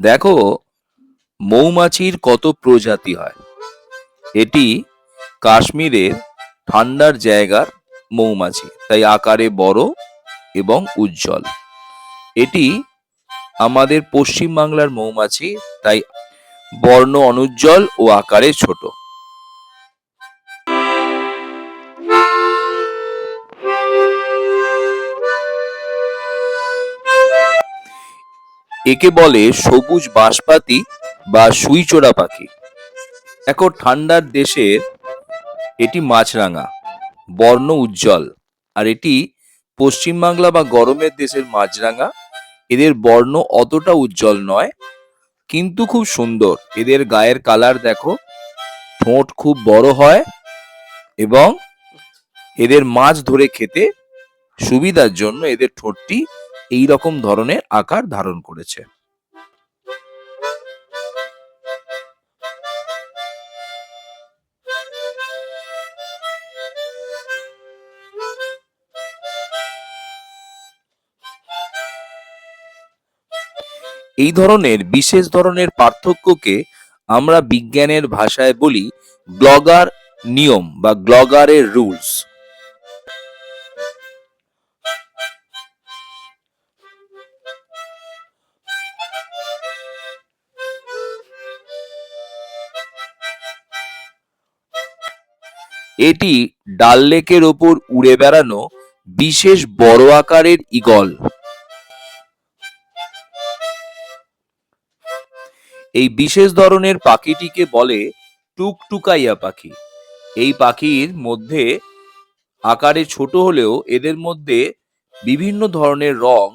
দেখো, মৌমাছির কত প্রজাতি হয়। এটি কাশ্মীরের ঠান্ডার জায়গার মৌমাছি, তাই আকারে বড় এবং উজ্জ্বল। এটি আমাদের পশ্চিম বাংলার মৌমাছি, তাই বর্ণ অনুজ্জ্বল ও আকারে ছোট। একে বলে সবুজ বাঁশপাতি বা সুইচোড়া পাখি। এখন ঠান্ডার দেশের এটি মাছরাঙা, বর্ণ উজ্জ্বল, আর এটি পশ্চিমবাংলা বা গরমের দেশের মাছরাঙা। এদের বর্ণ অতটা উজ্জ্বল নয়, কিন্তু খুব সুন্দর। এদের গায়ের কালার দেখো, ঠোঁট খুব বড় হয় এবং এদের মাছ ধরে খেতে সুবিধার জন্য এদের ঠোঁটটি এই রকম ধরনের আকার ধারণ করেছে। এই ধরনের, বিশেষ ধরনের পার্থক্যকে আমরা বিজ্ঞানের ভাষায় বলি গ্লগার নিয়ম বা গ্লগারের রুলস। এটি ডাল লেকের ওপর উড়ে বেড়ানো বিশেষ বড় আকারের ঈগল। এই বিশেষ ধরনের পাখিটিকে বলে টুকটুকাইয়া পাখি। এই পাখির মধ্যে আকারে ছোট হলেও এদের মধ্যে বিভিন্ন ধরনের রং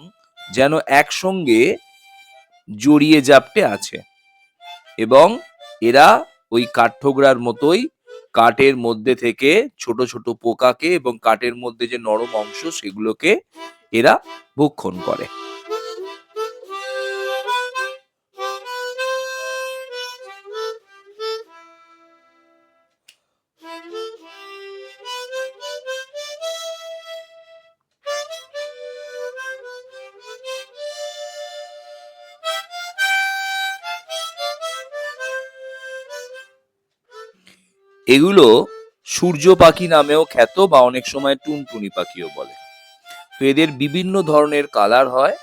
যেন একসঙ্গে জড়িয়ে জাপটে আছে। এবং এরা ওই কাঠঠোকরার মতোই কাঠের মধ্যে থেকে ছোট ছোট পোকাকে এবং কাঠের মধ্যে যে নরম অংশ সেগুলোকে এরা ভক্ষণ করে। এগুলো সূর্য পাখি নামেও খ্যাত বা অনেক সময় টুনটুনি পাখিও বলে। তো এদের বিভিন্ন ধরনের কালার হয়,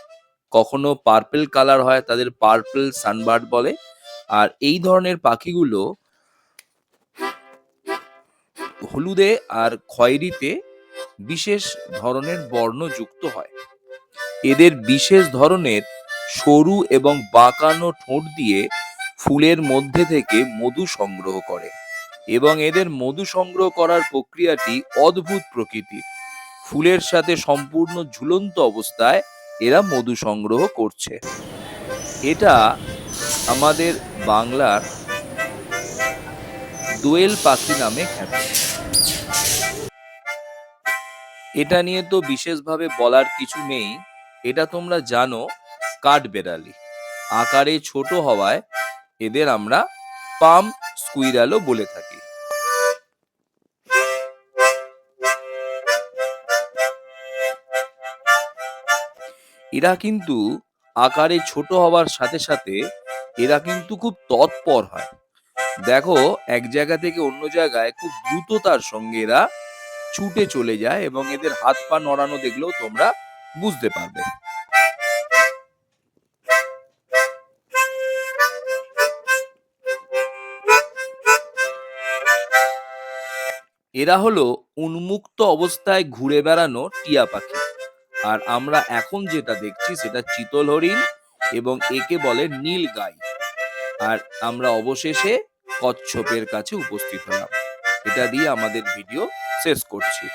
কখনো পার্পেল কালার হয়, তাদের পার্পেল সানবার্ড বলে। আর এই ধরনের পাখিগুলো হলুদে আর খয়েরিতে বিশেষ ধরনের বর্ণ যুক্ত হয়। এদের বিশেষ ধরনের সরু এবং বাঁকানো ঠোঁট দিয়ে ফুলের মধ্যে থেকে মধু সংগ্রহ করে। এবং এদের মধু সংগ্রহ করার প্রক্রিয়াটি অদ্ভুত প্রকৃতির। ফুলের সাথে সম্পূর্ণ ঝুলন্ত অবস্থায় এরা মধু সংগ্রহ করছে। এটা আমাদের বাংলার দোয়েল পাখি নামে খ্যাত। এটা নিয়ে তো বিশেষভাবে বলার কিছু নেই। এটা তোমরা জানো কাঠবেড়ালি। আকারে ছোট হওয়ায় এদের আমরা পাম স্কুইরালও বলে থাকি। এরা কিন্তু আকারে ছোট হওয়ার সাথে সাথে এরা কিন্তু খুব তৎপর হয়। দেখো, এক জায়গা থেকে অন্য জায়গায় খুব দ্রুততার সঙ্গে এরা ছুটে চলে যায় এবং এদের হাত পা নড়ানো দেখলেও তোমরা বুঝতে পারবে। এরা হলো উন্মুক্ত অবস্থায় ঘুরে বেড়ানো টিয়া পাখি। আর আমরা এখন যেটা দেখছি সেটা চিতল হরিণ এবং একে বলে নীল গাই। আর আমরা অবশেষে কচ্ছপের কাছে উপস্থিত হলাম। এটা দিয়ে আমাদের ভিডিও শেষ করছি।